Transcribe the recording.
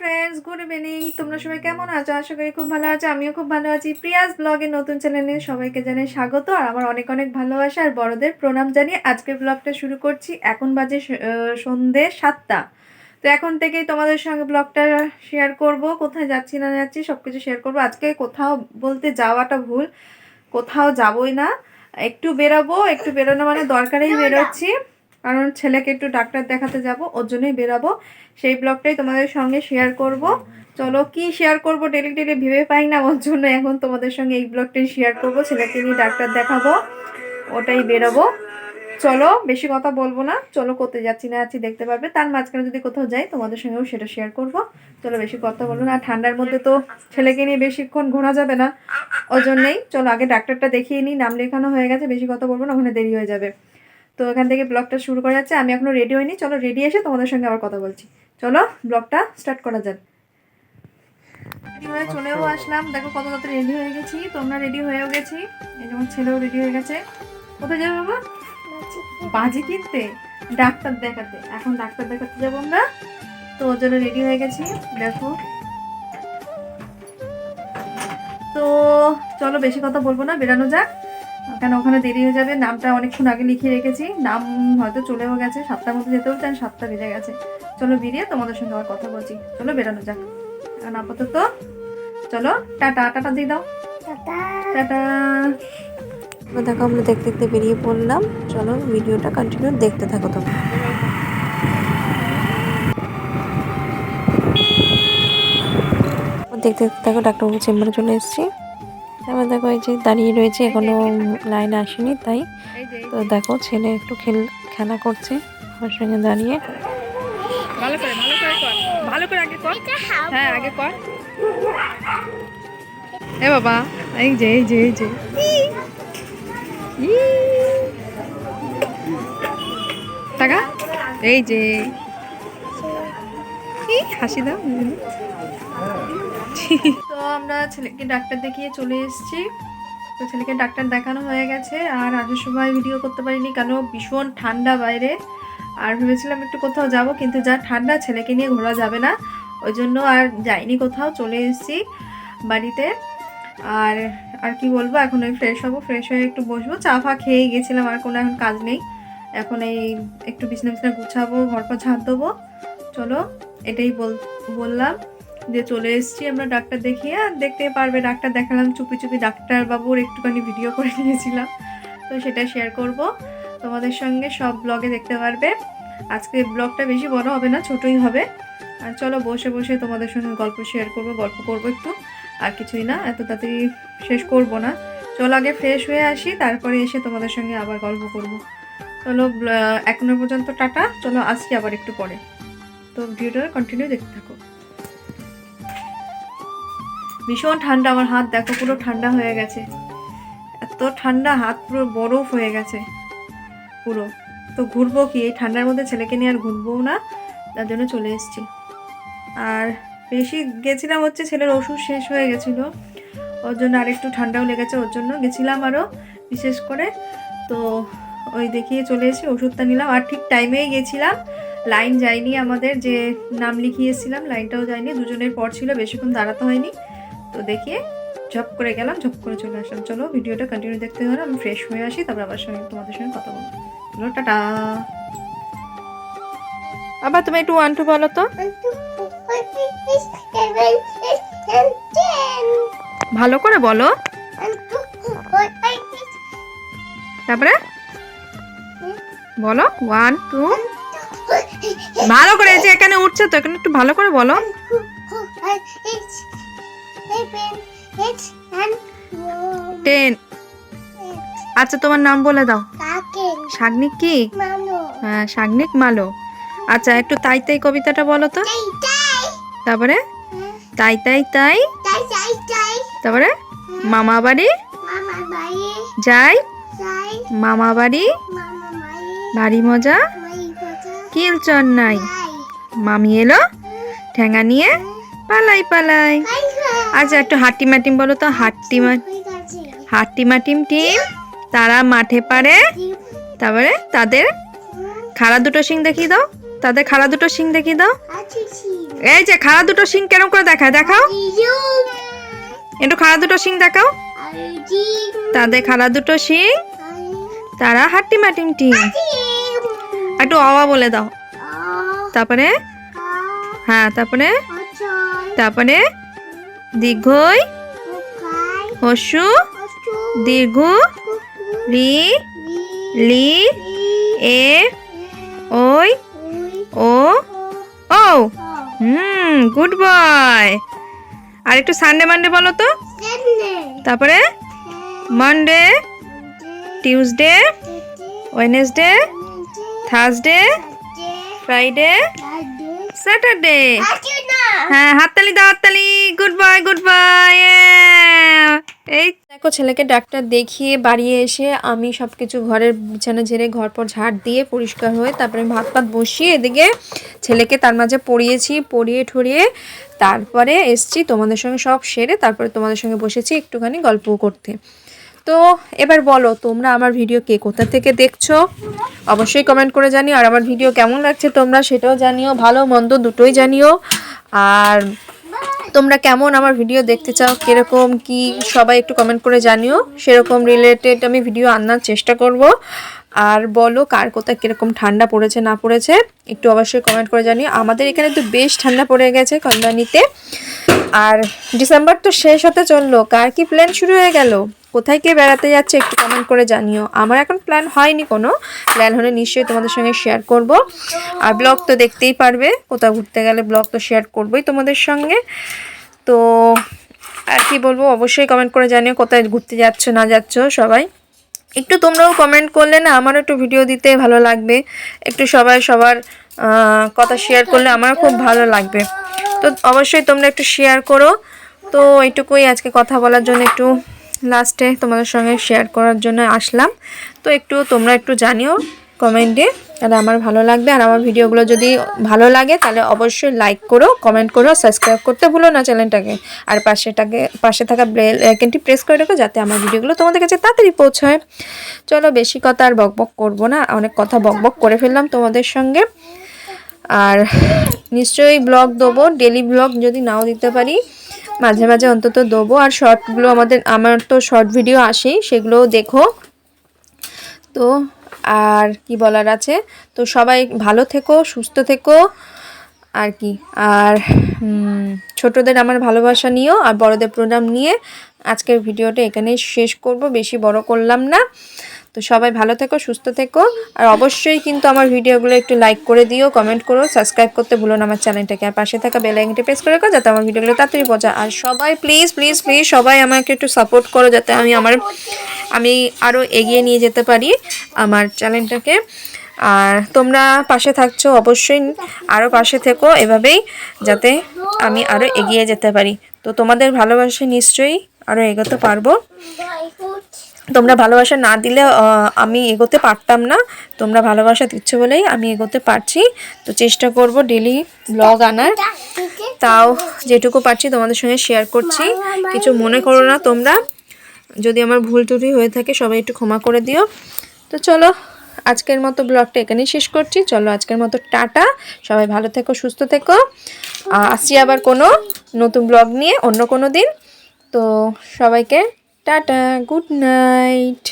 Friends good evening তোমরা সবাই কেমন আছো? আশা করি খুব ভালো আছো আমিও খুব ভালো আছি। প্রিয়াস ব্লগের নতুন চ্যানেলে সবাইকে জানাই স্বাগত। আর আমার অনেক অনেক ভালোবাসা আর বড়দের প্রণাম জানিয়ে আজকের ব্লগটা শুরু করছি। এখন বাজে সন্ধে সাতটা। তো এখন থেকেই তোমাদের সঙ্গে ব্লগটা শেয়ার করব। কোথায় যাচ্ছি না যাচ্ছি সব কিছু শেয়ার করব। আজকে কোথাও বলতে যাওয়াটা ভুল। কোথাও যাবই না। একটু বেরাবো একটু বেরোনো মানে দরকারেই বেরোচ্ছি। কারণ ছেলেকে একটু ডাক্তার দেখাতে যাব, ওর জন্যই বেরাবো। সেই ব্লগটাই তোমাদের সঙ্গে শেয়ার করব। চলো কি শেয়ার করব ডেলি ডেলি ভেবে পাই না, ওর জন্য এখন তোমাদের সঙ্গে এই ব্লগটাই শেয়ার করব, ছেলেকে নিয়ে ডাক্তার দেখাবো, ওটাই বেরোবো। চলো, বেশি কথা বলব না, চলো কোথায় যাচ্ছি না যাচ্ছি দেখতে পারবে। তার মাঝখানে যদি কোথাও যাই, তোমাদের সঙ্গেও সেটা শেয়ার করব। চলো বেশি কথা বলব না, ঠান্ডার মধ্যে তো ছেলেকে নিয়ে বেশিক্ষণ ঘোরা যাবে না। ওই জন্যই, চলো আগে ডাক্তারটা দেখিয়ে নিই, নাম লেখানো হয়ে গেছে, বেশি কথা বলব না, ওখানে দেরি হয়ে যাবে। তো এখান থেকে ব্লগটা শুরু করা যাচ্ছে। আমি এখনও রেডি হইনি। চলো রেডি এসে তোমাদের সঙ্গে আবার কথা বলছি। চলো ব্লগটা স্টার্ট করা যাক। চলেও আসলাম। দেখো কত কত রেডি হয়ে গেছি। তোমরা রেডি হয়েও গেছি। এই যেমন ছেলেও রেডি হয়ে গেছে। কোথায় যাবে বাবা? বাজি কিনতে? ডাক্তার দেখাতে। এখন ডাক্তার দেখাতে যাব আমরা। তো ওর জন্য রেডি হয়ে গেছি। দেখো। তো চলো বেশি কথা বলব না। বেরানো যাক। কেন ওখানে দেরি হয়ে যাবে? নামটা অনেকক্ষণ আগে লিখে রেখেছি। নাম হয়তো চলেও গেছে সাতটার মধ্যে যেতেও চান সাতটা বেজে গেছে। চলো বেরিয়ে তোমাদের সঙ্গে আবার কথা বলছি। চলো বেরানো যাক। এখন আপাতত চলো টাটা টাটা দিয়ে দাও। টাটা। দেখো আমরা দেখতে দেখতে বেরিয়ে পড়লাম। চলো ভিডিওটা কন্টিনিউ দেখতে থাকো তোমরা দেখতে দেখতে দেখো ডাক্তারবাবু চেম্বারে চলে এসেছি। এবার দেখো এই যে দাঁড়িয়ে রয়েছে এখনও লাইন আসেনি তাই তো দেখো ছেলে একটু খেল খেলা করছে আমার সঙ্গে দাঁড়িয়ে। ভালো করে ভালো করে কর ভালো করে আগে কর। হ্যাঁ আগে কর। এ বাবা এই যে এই যে এই যে। টাকা এই যে। হাসি দাও তো আমরা ছেলেকে ডাক্তার দেখিয়ে চলে এসেছি। তো ছেলেকে ডাক্তার দেখানো হয়ে গেছে, আর আসার সময় ভিডিও করতে পারিনি, কেন ভীষণ ঠান্ডা বাইরে। আর ভেবেছিলাম একটু কোথাও যাব, কিন্তু যা ঠান্ডা, ছেলেকে নিয়ে ঘোরা যাবে না। ওই জন্য আর যাইনি কোথাও, চলে এসেছি বাড়িতে। আর আর কি বলব, এখন ওই ফ্রেশ হব ফ্রেশ হয়ে একটু বসবো। চা ফা খেয়েই গেছিলাম, আর কোনো এখন কাজ নেই। এখন এই একটু বিছনা বিছনা গুছাবো ঘর পর ঝাঁট দেবো। চলো। এটাই বল, বললাম যে চলে এসেছি আমরা ডাক্তার দেখিয়ে, আর দেখতে পারবে ডাক্তার দেখালাম, চুপি চুপি ডাক্তার বাবুর একটুখানি ভিডিও করে নিয়েছিলাম। তো সেটা শেয়ার করব। তোমাদের সঙ্গে সব ব্লগে দেখতে পারবে। আজকে ব্লগটা বেশি বড় হবে না, ছোটই হবে। আর চলো বসে বসে তোমাদের সঙ্গে গল্প শেয়ার করব, গল্প করব একটু। আর কিছুই না, এত তাড়াতাড়ি শেষ করব না। চলো আগে ফ্রেশ হয়ে আসি, তারপরে এসে তোমাদের সঙ্গে আবার গল্প করব। চলো এখনও পর্যন্ত টাটা। চলো আসছি আবার একটু পরে। তো ভিডিওটা কন্টিনিউ দেখতে থাকো। ভীষণ ঠান্ডা, আমার হাত দেখো পুরো ঠান্ডা হয়ে গেছে। এত ঠান্ডা, হাত পুরো বরফ হয়ে গেছে পুরো। তো ঘুরবো কি? এই ঠান্ডার মধ্যে ছেলেকে নিয়ে আর ঘুরবোও না, তার জন্য চলে এসেছি। আর বেশি গেছিলাম হচ্ছে ছেলের ওষুধ শেষ হয়ে গেছিল। ওর জন্য আরেকটু ঠান্ডাও লেগেছে, ওর জন্য গেছিলাম আরও বিশেষ করে। তো ওই দেখিয়ে চলে এসেছি, ওষুধটা নিলাম। আর ঠিক টাইমেই গেছিলাম লাইন যায়নি আমাদের, যে নাম লিখিয়েছিলাম, লাইনটাও যায়নি, দুজনের পর ছিল, বেশিক্ষণ দাঁড়াতে হয়নি। তো দেখিয়ে ঝপ করে গেলাম, ঝপ করে চলে আসলাম। চলো, ভিডিওটা কন্টিনিউ দেখতে হবে আমি ফ্রেশ হয়ে আসি, তারপর আবার সঙ্গে তোমাদের সঙ্গে কথা বলব। চলো, টাটা। আবার তুমি একটু ওয়ান টু বলো তো। ভালো করে বলো। তারপরে? বলো ওয়ান টু ভালো করে যে এখানে উঠছে তো, এখানে একটু ভালো করে বলো। টেন। আচ্ছা তোমার নাম বলে দাও। শাগনিক? কি হ্যাঁ শাগনিক মালো। আচ্ছা একটু তাই তাই কবিতাটা বলো তো। তারপরে? তাই তাই তাই। তারপরে? মামা বাড়ি যাই। মামা বাড়ি বাড়ি মজা? কিল নাই। মামি এলো ঠেঙা নিয়ে পালাই পালাই। আচ্ছা একটু হাট্টি মাটিম বলো তো হাট্টি হাট্টি মাটিম টিম, তারা মাঠে পারে, তারপরে তাদের খাড়া দুটো শিং দেখিয়ে দাও, তাদের খাড়া দুটো শিং দেখিয়ে দাও। এই যে খাড়া দুটো শিং কেরম করে দেখায়, দেখাও। একটু খাড়া দুটো শিং দেখাও। তাদের খাড়া দুটো শিং, তারা হাট্টি মাটিম টিম। একটু অবা বলে দাও। তারপরে? হ্যাঁ তারপরে? তারপরে? দীর্ঘই? হসু? দীর্ঘ? রি লি? এ? ওই? ও? ও? হুম গুড বয়। আর একটু সানডে মানডে বলো তো। তারপরে? Monday? Tuesday. Wednesday? Thursday Friday Saturday হ্যাঁ হাততালি দাও, হাততালি। গুড বাই গুড বাই এই দেখো, ছেলেকে ডাক্তার দেখিয়ে বাড়ি এসে আমি সব কিছু ঘরের বিছানা ঝেড়ে ঘর পর ঝাড় দিয়ে পরিষ্কার হয়ে তারপরে ভাত পাত বসিয়ে এদিকে ছেলেকে তার মাঝে পড়িয়েছি, পড়িয়ে ঠরিয়ে তারপরে এসছি তোমাদের সঙ্গে সব সেরে তারপরে তোমাদের সঙ্গে বসেছি একটুখানি গল্প করতে। তো এবার বলো, তোমরা আমার ভিডিও কে কোথা থেকে দেখছ? অবশ্যই কমেন্ট করে জানিও, আর আমার ভিডিও কেমন লাগছে তোমরা সেটাও জানিও, ভালো, মন্দ দুটোই জানিও। আর তোমরা কেমন আমার ভিডিও দেখতে চাও, কীরকম, কি, সবাই একটু কমেন্ট করে জানিও। সেরকম রিলেটেড আমি ভিডিও আনার চেষ্টা করব। আর বলো, কার কোথায় কীরকম ঠান্ডা পড়েছে, না পড়েছে, একটু অবশ্যই কমেন্ট করে জানিও। আমাদের এখানে তো বেশ ঠান্ডা পড়ে গেছে কল্যাণীতে। আর ডিসেম্বর তো শেষ হতে চলল। কার কি প্ল্যান শুরু হয়ে গেল? কোথায় কে বেড়াতে যাচ্ছে একটু কমেন্ট করে জানিও। আমার এখন প্ল্যান হয়নি কোনো। প্ল্যান হলে নিশ্চয়ই তোমাদের সঙ্গে শেয়ার করব। আর ব্লগ তো দেখতেই পারবে। কোথাও ঘুরতে গেলে ব্লগ তো শেয়ার করবোই তোমাদের সঙ্গে। তো আর কি বলব, অবশ্যই কমেন্ট করে জানিও কোথায় ঘুরতে যাচ্ছ, না যাচ্ছ সবাই। একটু তোমরাও কমেন্ট করলে না আমারও একটু ভিডিও দিতে ভালো লাগবে। একটু সবাই সবার কথা শেয়ার করলে আমারও খুব ভালো লাগবে। তো অবশ্যই তোমরা একটু শেয়ার করো। তো এইটুকুই আজকে কথা বলার জন্য একটু লাস্টে তোমাদের সঙ্গে শেয়ার করার জন্য আসলাম। তো একটু তোমরা একটু জানিও কমেন্টে তাহলে আমার ভালো লাগবে। আর আমার ভিডিওগুলো যদি ভালো লাগে, তাহলে অবশ্যই লাইক করো কমেন্ট করো সাবস্ক্রাইব করতে ভুলো না চ্যানেলটাকে আর পাশেটাকে, পাশে থাকা বেল আইকনটি প্রেস করে রাখো, যাতে আমার ভিডিওগুলো তোমাদের কাছে তাড়াতাড়ি পৌঁছায়। চলো বেশি কথা আর বকবক করব না, অনেক কথা বকবক করে ফেললাম তোমাদের সঙ্গে। আর নিশ্চয়ই ব্লগ দেবো ডেলি ব্লগ যদি নাও দিতে পারি, মাঝে মাঝে অন্তত দেবো। আর শর্টগুলো আমাদের, আমার তো শর্ট ভিডিও আসেই, সেগুলোও দেখো। তো আর কি বলার আছে? তো সবাই ভালো থেকো, সুস্থ থেকো। আর কি, আর ছোটদের আমার ভালোবাসা নিও, আর বড়দের প্রোগ্রাম নিয়ে আজকের ভিডিওটা এখানেই শেষ করব, বেশি বড় করলাম না। তো সবাই ভালো থেকো, সুস্থ থেকো। আর অবশ্যই কিন্তু আমার ভিডিওগুলো একটু লাইক করে দিও কমেন্ট করো সাবস্ক্রাইব করতে ভুলো না আমার চ্যানেলটাকে। আর পাশে থাকা বেল আইকনটি প্রেস করে রাখো যাতে আমার ভিডিওগুলো তাড়াতাড়ি পৌঁছায় আর সবাই প্লিজ প্লিজ প্লিজ সবাই আমাকে একটু সাপোর্ট করো যাতে আমি আমার, আমি আরও এগিয়ে নিয়ে যেতে পারি আমার চ্যানেলটাকে। আর তোমরা পাশে থাকছো অবশ্যই আরও পাশে থেকো এভাবেই যাতে আমি আরও এগিয়ে যেতে পারি। তো তোমাদের ভালোবাসা নিশ্চয়ই আরও এগোতে পারব। তোমরা ভালোবাসা না দিলে আমি এগোতে পারতাম না। তোমরা ভালোবাসা দিচ্ছ বলেই আমি এগোতে পারছি। তো চেষ্টা করব ডেলি ব্লগ আনার। তাও যেটুকু পারছি তোমাদের সঙ্গে শেয়ার করছি। কিছু মনে করো না তোমরা। যদি আমার ভুল ত্রুটি হয়ে থাকে, সবাই একটু ক্ষমা করে দিও। তো চলো, আজকের মতো ব্লগটা এখানেই শেষ করছি। চলো, আজকের মতো টাটা। সবাই ভালো থেকো, সুস্থ থেকো। আসছি আবার কোনো নতুন ব্লগ নিয়ে অন্য কোনো দিন। তো সবাইকে টাটা গুড নাইট